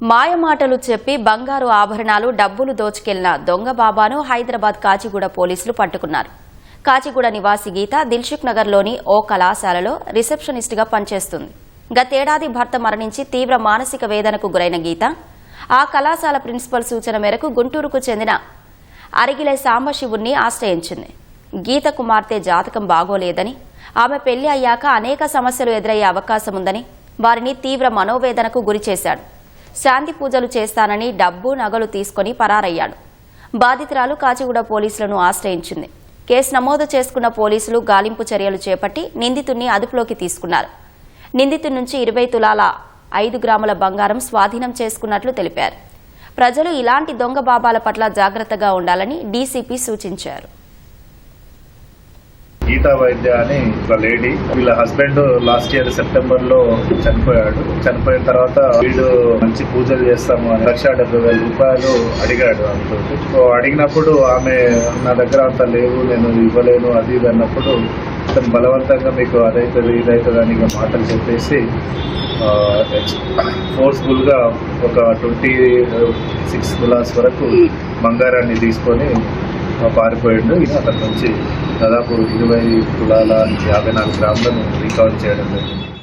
మాయమాటలు చెప్పి బంగారు ఆభరణాలు డబ్బులు దోచుకెళ్ళిన దొంగ బాబాను హైదరాబాద్ కాచిగూడ పోలీసులు పట్టుకున్నారు. కాచిగూడ నివాసి గీత దిల్షుక్ నగర్లోని ఓ కళాశాలలో రిసెప్షనిస్ట్గా పనిచేస్తుంది. గతేడాది భర్త మరణించి తీవ్ర మానసిక వేదనకు గురైన గీత ఆ కళాశాల ప్రిన్సిపల్ సూచన మేరకు గుంటూరుకు చెందిన అరిగిలే సాంబశివుణ్ణి ఆశ్రయించింది. గీత కుమార్తె జాతకం బాగోలేదని ఆమె పెళ్ళి అయ్యాక అనేక సమస్యలు ఎదురయ్యే అవకాశం ఉందని వారిని తీవ్ర మనోవేదనకు గురిచేశాడు శాంతి పూజలు చేస్తానని డబ్బు నగలు తీసుకుని పరారయ్యాడు. బాధితురాలు కాచిగూడ పోలీసులను ఆశ్రయించింది. కేసు నమోదు చేసుకున్న పోలీసులు గాలింపు చర్యలు చేపట్టి నిందితుణ్ణి అదుపులోకి తీసుకున్నారు. నిందితుడి నుంచి ఇరవై తులాల ఐదు గ్రాముల బంగారం స్వాధీనం చేసుకున్నట్లు తెలిపారు. ప్రజలు ఇలాంటి దొంగ బాబాల పట్ల జాగ్రత్తగా ఉండాలని డీసీపీ సూచించారు. గీతా వైద్య అని ఒక లేడీ. వీళ్ళ హస్బెండ్ లాస్ట్ ఇయర్ సెప్టెంబర్లో చనిపోయాడు. చనిపోయిన తర్వాత వీడు మంచి పూజలు చేస్తాము అని లక్ష డెబ్బై వేల రూపాయలు అడిగాడు అంటూ సో అడిగినప్పుడు ఆమె నా దగ్గర అంత లేవు నేను ఇవ్వలేను అది ఇది అన్నప్పుడు అతను బలవంతంగా మీకు అదైతుంది ఇదైతుంది అని మాటలు చెప్పేసి ఫోర్స్ఫుల్గా ఒక ట్వంటీ సిక్స్ తులాస్ వరకు బంగారాన్ని తీసుకొని పారిపోయిండు. అతని నుంచి దాదాపు ఇరవై కులాల యాభై నాలుగు గ్రాములను రికవర్ చేయడం జరిగింది.